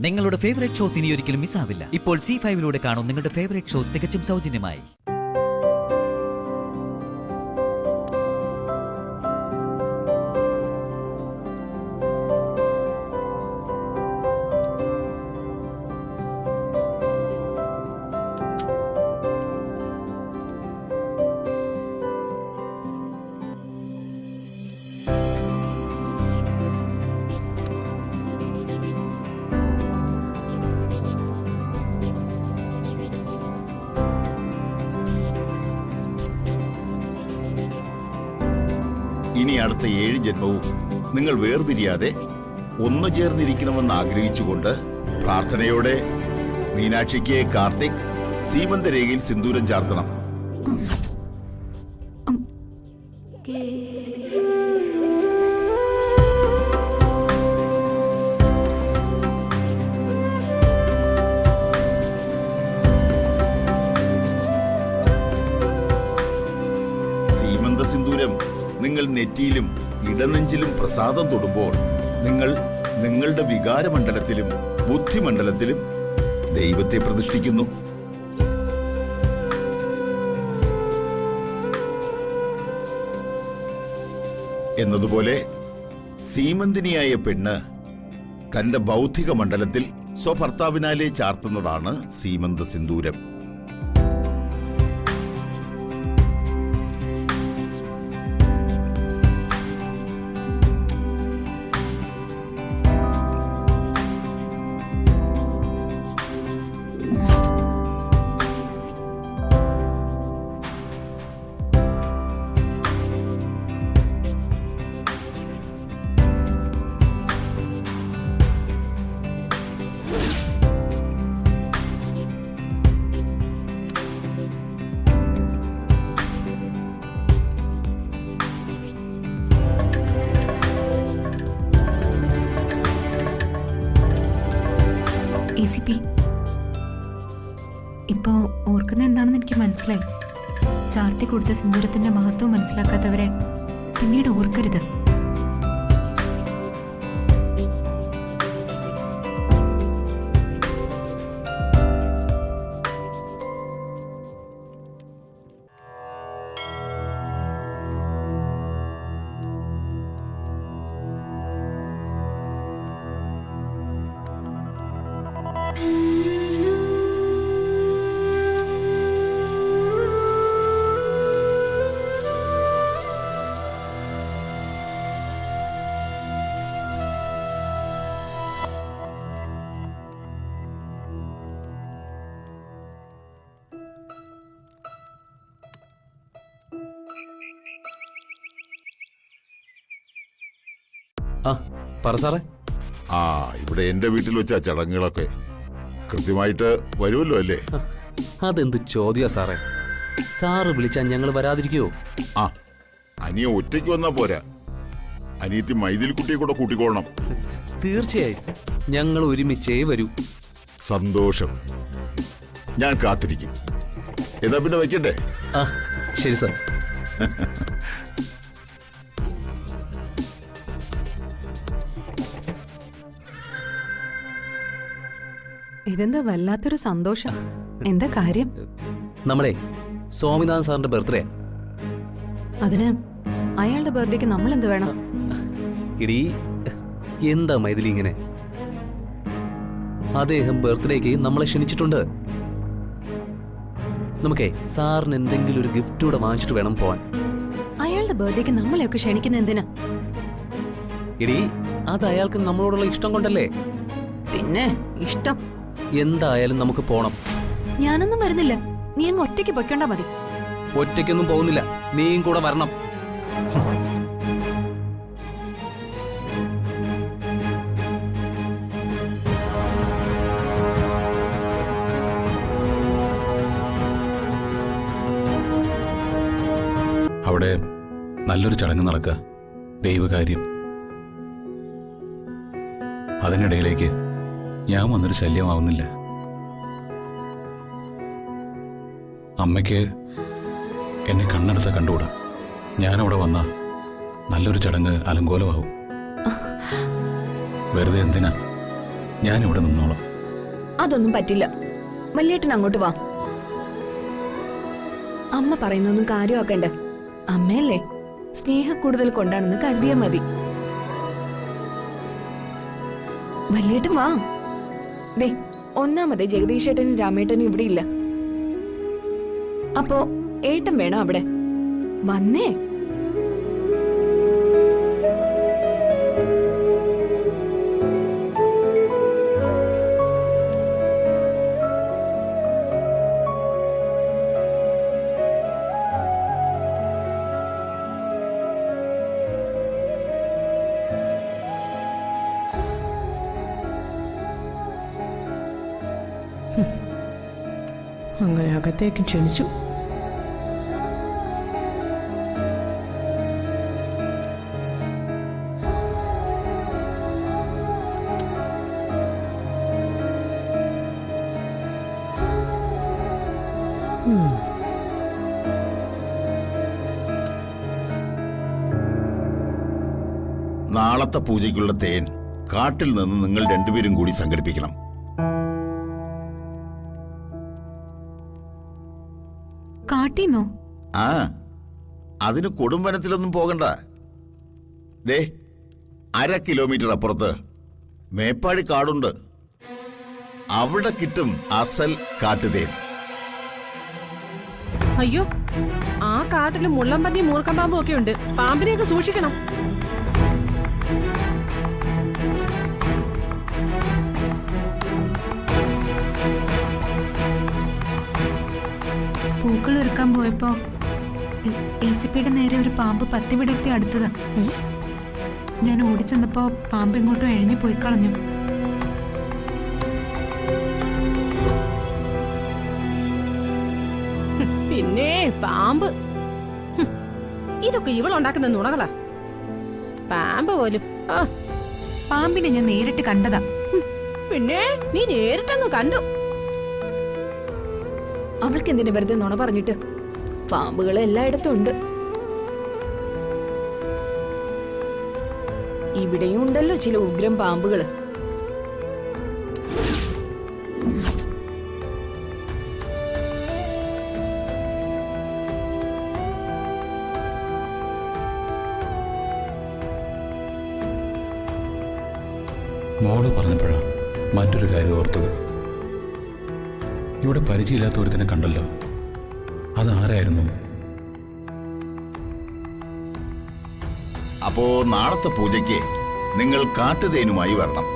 നിങ്ങളുടെ favourite shows ഇനി ഒരിക്കലും മിസ്സാവില്ല ഇപ്പോൾ സി ഫൈവിലൂടെ കാണും നിങ്ങളുടെ ഫേവറേറ്റ് ഷോ തികച്ചും സൗജന്യമായി. ഇനി അടുത്ത ഏഴ് ജന്മവും നിങ്ങൾ വേർപിരിയാതെ ഒന്നു ചേർന്നിരിക്കണമെന്ന് ആഗ്രഹിച്ചുകൊണ്ട് പ്രാർത്ഥനയോടെ മീനാക്ഷിക്ക് കാർത്തിക് സീമന്തരേഖയിൽ സിന്ദൂരം ചാർത്തണം. നിങ്ങൾ നെറ്റിയിലും ഇടനെഞ്ചിലും പ്രസാദം തൊടുമ്പോൾ നിങ്ങൾ നിങ്ങളുടെ വികാരമണ്ഡലത്തിലും ബുദ്ധിമണ്ഡലത്തിലും ദൈവത്തെ പ്രതിഷ്ഠിക്കുന്നു. എന്നതുപോലെ സീമന്തിനിയായ പെണ്ണ് തന്റെ ബൗദ്ധിക മണ്ഡലത്തിൽ സ്വഭർത്താവിനാലെ ചാർത്തുന്നതാണ് സീമന്ത സിന്ദൂരം. സി പി ഇപ്പോ ഓർക്കുന്ന എന്താണെന്ന് എനിക്ക് മനസ്സിലായി. ചാർത്തി കൊടുത്ത സിന്ദൂരത്തിന്റെ മഹത്വം മനസ്സിലാക്കാത്തവരെ പിന്നീട് ഓർക്കരുത്. ആ പറ സാറേ. ആ ഇവിടെ എന്റെ വീട്ടിൽ വെച്ച ചടങ്ങുകളൊക്കെ. കൃത്യമായിട്ട് വരുമല്ലോ അല്ലേ? അതെന്ത് ചോദ്യാ സാറേ? സാറ് വിളിച്ചാൽ ഞങ്ങൾ വരാതിരിക്കുവോ? ആ അനിയ ഒറ്റയ്ക്ക് വന്നാ പോരാ. അനിയത്തി മൈതിൽ കുട്ടിയെ കൂടെ കൂട്ടിക്കോളണം. തീർച്ചയായും. ഞങ്ങൾ ഒരുമിച്ചേ വരൂ. സന്തോഷം. ഞാൻ കാത്തിരിക്കും. എന്നാ പിന്നെ വയ്ക്കട്ടെ? ആ ശരി സാർ. ഇതെന്താ വല്ലാത്തൊരു സന്തോഷം? എന്താ കാര്യം? നമ്മളെ സ്വാമിനാഥൻ സാറിന്റെ ബർത്ത്ഡേ. അതിന് അയാളുടെ ബർത്ത്ഡേക്ക് നമ്മൾ എന്ത് വേണം? ഇടീ എന്താ മൈഥിലി ഇങ്ങനെ? അദ്ദേഹം ബർത്ത്ഡേക്ക് നമ്മളെ ക്ഷണിച്ചിട്ടുണ്ട്. നമുക്കേ സാറിന് എന്തെങ്കിലും ഒരു ഗിഫ്റ്റ് കൂടെ വാങ്ങിച്ചിട്ട് വേണം പോവാൻ. അയാളുടെ ബർത്ത്ഡേക്ക് നമ്മളെയൊക്കെ ക്ഷണിക്കുന്ന എന്തിനാ? ഇടീ അത് അയാൾക്ക് നമ്മളോടുള്ള ഇഷ്ടം കൊണ്ടല്ലേ? പിന്നെ ഇഷ്ടം. എന്തായാലും നമുക്ക് പോണം. ഞാനൊന്നും വരുന്നില്ല. നീ അങ്ങ് ഒറ്റയ്ക്ക് പൊയ്ക്കണ്ട മതി. ഒറ്റയ്ക്കൊന്നും പോകുന്നില്ല. നീയും കൂടെ വരണം. അവിടെ നല്ലൊരു ചടങ്ങ് നടക്കുക. ദൈവകാര്യം. അതിനിടയിലേക്ക് ഞാൻ വന്നൊരു ശല്യമാവുന്നില്ല. അമ്മയ്ക്ക് എന്നെ കണ്ണെടുത്ത കണ്ടുകൂടാ. ഞാനവിടെ വന്ന നല്ലൊരു ചടങ്ങ് അലങ്കോലമാവും. വെറുതെ എന്തിനാ? ഞാനിവിടെ നിന്നോളാം. അതൊന്നും പറ്റില്ല. മല്ലേട്ടൻ അങ്ങോട്ട് വാ. അമ്മ പറയുന്നൊന്നും കാര്യമാക്കണ്ട. അമ്മയല്ലേ? സ്നേഹ കൂടുതൽ കൊണ്ടാണെന്ന് കരുതിയാൽ മതി. വല്യേട്ടൻ വാ. ദേ ഒന്നാമത് ജഗദീഷേട്ടനും രാമേട്ടനും ഇവിടെ ഇല്ല. അപ്പോ ഏട്ടൻ വേണം അവിടെ? വന്നേ. അങ്ങനെ അകത്തേക്ക് ക്ഷണിച്ചു. നാളത്തെ പൂജയ്ക്കുള്ള തേൻ കാട്ടിൽ നിന്ന് നിങ്ങൾ രണ്ടുപേരും കൂടി സംഘടിപ്പിക്കണം. കാട്ടീന്നോ? ആ അതിന് കൊടുംവനത്തിലൊന്നും പോകണ്ട. ദേ അര കിലോമീറ്റർ അപ്പുറത്ത് മേപ്പാടി കാടുണ്ട്. അവിടെ കിട്ടും അസൽ കാട്ടുതേൻ. അയ്യോ ആ കാട്ടിൽ മുള്ളമ്പന്നി പാമ്പും ഒക്കെ ഉണ്ട്. പാമ്പിനെയൊക്കെ സൂക്ഷിക്കണം. ഇറുക്കാൻ പോയപ്പോ എൽസിപ്പിയുടെ നേരെ ഒരു പാമ്പ് പത്തി വിടർത്തി അടുത്തതാ. ഞാൻ ഓടിച്ചെന്നപ്പോ പാമ്പ് ഇങ്ങോട്ടും എഴിഞ്ഞു പോയി കളഞ്ഞു. പിന്നെ പാമ്പ്. ഇതൊക്കെ ഇവളുണ്ടാക്കുന്ന നുണകളാ. പാമ്പ് പോലും. പാമ്പിനെ ഞാൻ നേരിട്ട് കണ്ടതാ. പിന്നെ നീ നേരിട്ടങ്ങ് കണ്ടു. അവൾക്ക് എന്തിനു വെറുതെ നുണ പറഞ്ഞിട്ട്? പാമ്പുകൾ എല്ലായിടത്തും ഉണ്ട് ഇവിടെയും ഉണ്ടല്ലോ ചില ഉഗ്രം പാമ്പുകൾ മോൾ പറഞ്ഞപ്പോഴാണ് മറ്റൊരു കാര്യം ഓർത്തത്. ഇവിടെ പരിചയമില്ലാത്ത ഒരുത്തിനെ കണ്ടല്ലോ. അതാരായിരുന്നു അപ്പോ നാളത്തെ പൂജയ്ക്ക് നിങ്ങൾ കാട്ടുതേനുമായി വരണം.